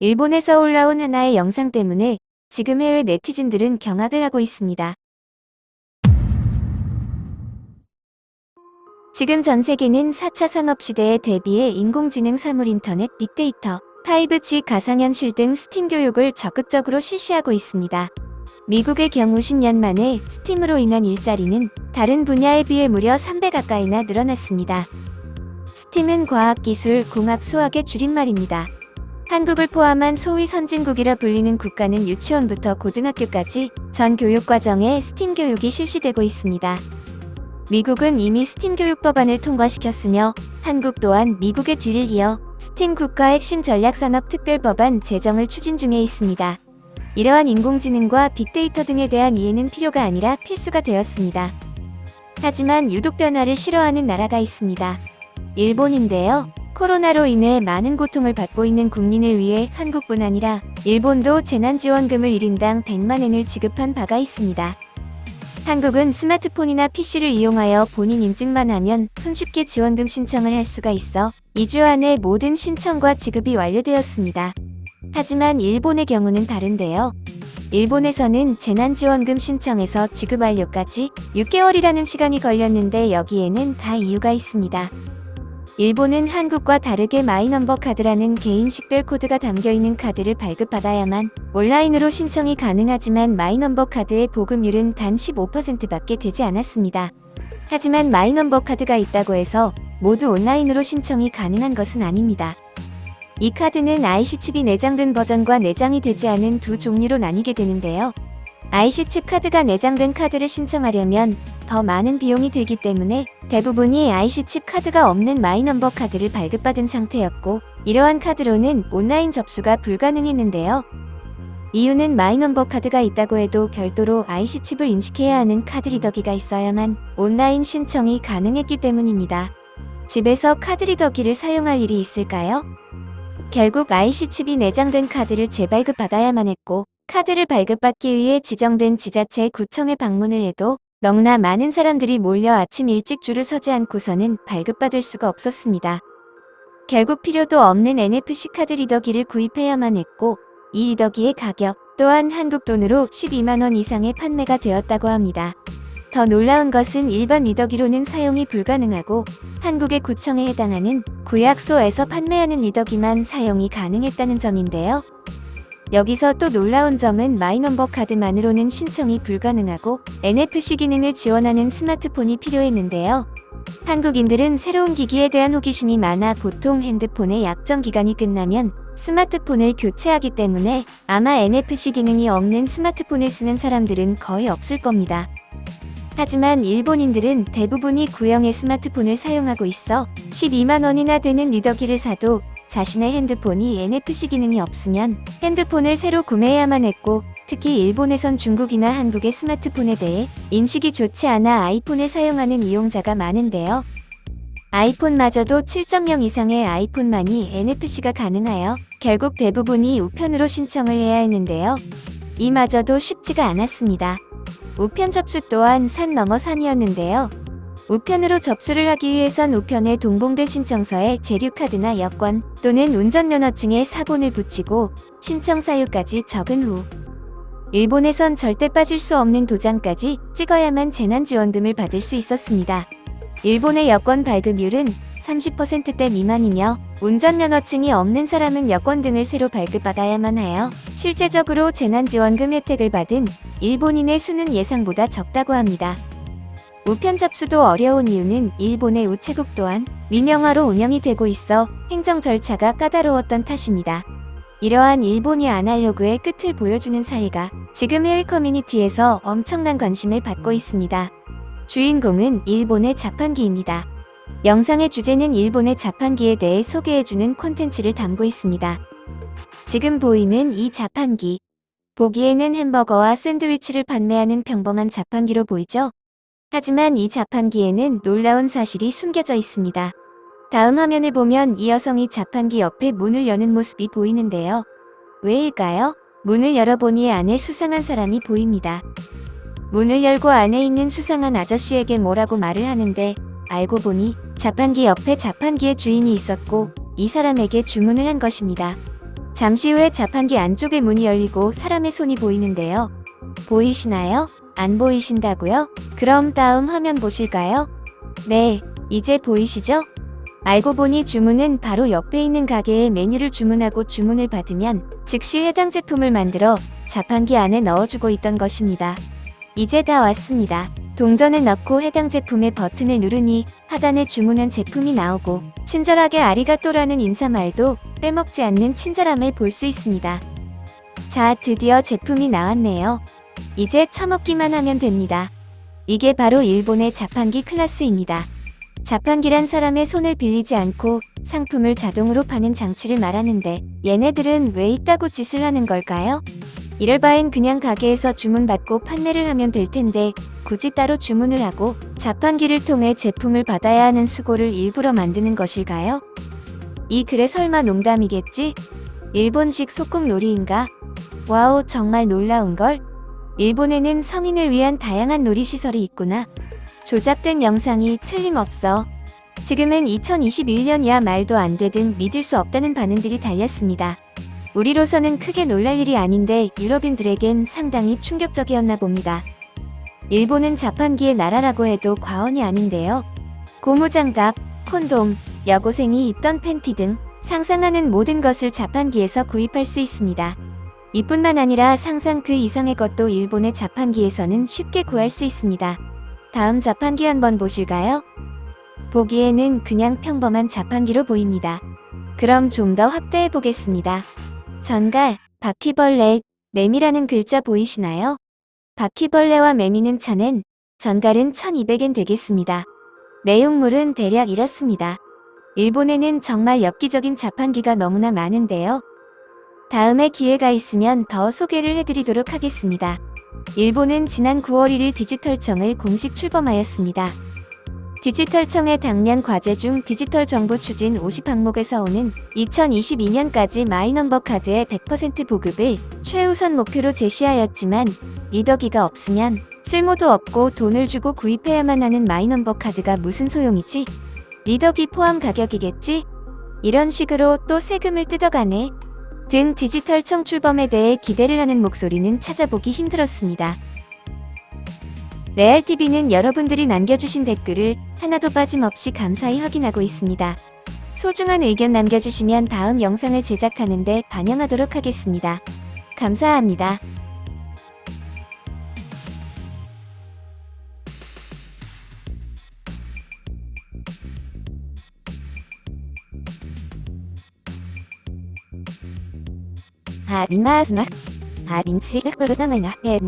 일본에서 올라온 하나의 영상 때문에 지금 해외 네티즌들은 경악을 하고 있습니다. 지금 전 세계는 4차 산업시대에 대비해 인공지능 사물 인터넷 빅데이터, 5G 가상현실 등 스팀 교육을 적극적으로 실시하고 있습니다. 미국의 경우 10년 만에 스팀으로 인한 일자리는 다른 분야에 비해 무려 3배 가까이나 늘어났습니다. 스팀은 과학기술, 공학, 수학의 줄임말입니다. 한국을 포함한 소위 선진국이라 불리는 국가는 유치원부터 고등학교까지 전 교육과정에 스팀 교육이 실시되고 있습니다. 미국은 이미 스팀 교육 법안을 통과시켰으며 한국 또한 미국의 뒤를 이어 스팀 국가 핵심 전략산업 특별법안 제정을 추진 중에 있습니다. 이러한 인공지능과 빅데이터 등에 대한 이해는 필요가 아니라 필수가 되었습니다. 하지만 유독 변화를 싫어하는 나라가 있습니다. 일본인데요. 코로나로 인해 많은 고통을 받고 있는 국민을 위해 한국뿐 아니라 일본도 재난지원금을 1인당 100만 엔을 지급한 바가 있습니다. 한국은 스마트폰이나 PC를 이용하여 본인 인증만 하면 손쉽게 지원금 신청을 할 수가 있어 2주 안에 모든 신청과 지급이 완료되었습니다. 하지만 일본의 경우는 다른데요. 일본에서는 재난지원금 신청에서 지급 완료까지 6개월이라는 시간이 걸렸는데 여기에는 다 이유가 있습니다. 일본은 한국과 다르게 마이넘버 카드라는 개인 식별 코드가 담겨 있는 카드를 발급받아야만 온라인으로 신청이 가능하지만 마이넘버 카드의 보급률은 단 15%밖에 되지 않았습니다. 하지만 마이넘버 카드가 있다고 해서 모두 온라인으로 신청이 가능한 것은 아닙니다. 이 카드는 IC칩이 내장된 버전과 내장이 되지 않은 두 종류로 나뉘게 되는데요. IC칩 카드가 내장된 카드를 신청하려면 더 많은 비용이 들기 때문에 대부분이 IC칩 카드가 없는 마이넘버 카드를 발급받은 상태였고 이러한 카드로는 온라인 접수가 불가능했는데요. 이유는 마이넘버 카드가 있다고 해도 별도로 IC칩을 인식해야 하는 카드 리더기가 있어야만 온라인 신청이 가능했기 때문입니다. 집에서 카드 리더기를 사용할 일이 있을까요? 결국 IC칩이 내장된 카드를 재발급 받아야만 했고 카드를 발급받기 위해 지정된 지자체 구청에 방문을 해도 너무나 많은 사람들이 몰려 아침 일찍 줄을 서지 않고서는 발급받을 수가 없었습니다. 결국 필요도 없는 NFC 카드 리더기를 구입해야만 했고 이 리더기의 가격 또한 한국 돈으로 12만원 이상의 판매가 되었다고 합니다. 더 놀라운 것은 일반 리더기로는 사용이 불가능하고 한국의 구청에 해당하는 구약소에서 판매하는 리더기만 사용이 가능했다는 점인데요. 여기서 또 놀라운 점은 마이넘버 카드만으로는 신청이 불가능하고 NFC 기능을 지원하는 스마트폰이 필요했는데요. 한국인들은 새로운 기기에 대한 호기심이 많아 보통 핸드폰의 약정 기간이 끝나면 스마트폰을 교체하기 때문에 아마 NFC 기능이 없는 스마트폰을 쓰는 사람들은 거의 없을 겁니다. 하지만 일본인들은 대부분이 구형의 스마트폰을 사용하고 있어 12만 원이나 되는 리더기를 사도 자신의 핸드폰이 NFC 기능이 없으면 핸드폰을 새로 구매해야만 했고 특히 일본에선 중국이나 한국의 스마트폰에 대해 인식이 좋지 않아 아이폰을 사용하는 이용자가 많은데요. 아이폰마저도 7.0 이상의 아이폰만이 NFC가 가능하여 결국 대부분이 우편으로 신청을 해야 했는데요. 이마저도 쉽지가 않았습니다. 우편 접수 또한 산 넘어 산이었는데요. 우편으로 접수를 하기 위해선 우편의 동봉된 신청서에 재료카드나 여권 또는 운전면허증에 사본을 붙이고 신청 사유까지 적은 후 일본에선 절대 빠질 수 없는 도장까지 찍어야만 재난지원금을 받을 수 있었습니다. 일본의 여권 발급률은 30%대 미만이며 운전면허증이 없는 사람은 여권 등을 새로 발급받아야만 하여 실제적으로 재난지원금 혜택을 받은 일본인의 수는 예상보다 적다고 합니다. 우편 접수도 어려운 이유는 일본의 우체국 또한 민영화로 운영이 되고 있어 행정 절차가 까다로웠던 탓입니다. 이러한 일본이 아날로그의 끝을 보여주는 사례가 지금 해외 커뮤니티에서 엄청난 관심을 받고 있습니다. 주인공은 일본의 자판기입니다. 영상의 주제는 일본의 자판기에 대해 소개해주는 콘텐츠를 담고 있습니다. 지금 보이는 이 자판기. 보기에는 햄버거와 샌드위치를 판매하는 평범한 자판기로 보이죠? 하지만 이 자판기에는 놀라운 사실이 숨겨져 있습니다. 다음 화면을 보면 이 여성이 자판기 옆에 문을 여는 모습이 보이는데요. 왜일까요? 문을 열어보니 안에 수상한 사람이 보입니다. 문을 열고 안에 있는 수상한 아저씨에게 뭐라고 말을 하는데 알고 보니 자판기 옆에 자판기의 주인이 있었고 이 사람에게 주문을 한 것입니다. 잠시 후에 자판기 안쪽의 문이 열리고 사람의 손이 보이는데요. 보이시나요? 안 보이신다고요? 그럼 다음 화면 보실까요? 네, 이제 보이시죠? 알고 보니 주문은 바로 옆에 있는 가게에 메뉴를 주문하고 주문을 받으면 즉시 해당 제품을 만들어 자판기 안에 넣어주고 있던 것입니다. 이제 다 왔습니다. 동전을 넣고 해당 제품의 버튼을 누르니 하단에 주문한 제품이 나오고 친절하게 아리가또라는 인사말도 빼먹지 않는 친절함을 볼 수 있습니다. 자, 드디어 제품이 나왔네요. 이제 처먹기만 하면 됩니다. 이게 바로 일본의 자판기 클래스입니다. 자판기란 사람의 손을 빌리지 않고 상품을 자동으로 파는 장치를 말하는데 얘네들은 왜 이따구 짓을 하는 걸까요? 이럴 바엔 그냥 가게에서 주문받고 판매를 하면 될 텐데 굳이 따로 주문을 하고 자판기를 통해 제품을 받아야 하는 수고를 일부러 만드는 것일까요? 이 글에 설마 농담이겠지? 일본식 소꿉놀이인가? 와우 정말 놀라운걸? 일본에는 성인을 위한 다양한 놀이시설이 있구나. 조작된 영상이 틀림없어. 지금은 2021년이야 말도 안 되든 믿을 수 없다는 반응들이 달렸습니다. 우리로서는 크게 놀랄 일이 아닌데 유럽인들에겐 상당히 충격적이었나 봅니다. 일본은 자판기의 나라라고 해도 과언이 아닌데요. 고무장갑, 콘돔, 여고생이 입던 팬티 등 상상하는 모든 것을 자판기에서 구입할 수 있습니다. 이뿐만 아니라 상상 그 이상의 것도 일본의 자판기에서는 쉽게 구할 수 있습니다. 다음 자판기 한번 보실까요? 보기에는 그냥 평범한 자판기로 보입니다. 그럼 좀 더 확대해 보겠습니다. 전갈, 바퀴벌레, 매미라는 글자 보이시나요? 바퀴벌레와 매미는 천엔, 전갈은 1200엔 되겠습니다. 내용물은 대략 이렇습니다. 일본에는 정말 엽기적인 자판기가 너무나 많은데요. 다음에 기회가 있으면 더 소개를 해드리도록 하겠습니다. 일본은 지난 9월 1일 디지털청을 공식 출범하였습니다. 디지털청의 당면 과제 중 디지털 정보 추진 50항목에서 오는 2022년까지 마이넘버 카드의 100% 보급을 최우선 목표로 제시하였지만 리더기가 없으면 쓸모도 없고 돈을 주고 구입해야만 하는 마이넘버 카드가 무슨 소용이지? 리더기 포함 가격이겠지? 이런 식으로 또 세금을 뜯어가네. 등 디지털 청 출범에 대해 기대를 하는 목소리는 찾아보기 힘들었습니다. 레알TV는 여러분들이 남겨주신 댓글을 하나도 빠짐없이 감사히 확인하고 있습니다. 소중한 의견 남겨주시면 다음 영상을 제작하는데 반영하도록 하겠습니다. 감사합니다. 하리마스마 하린시가 그러다가 나 에르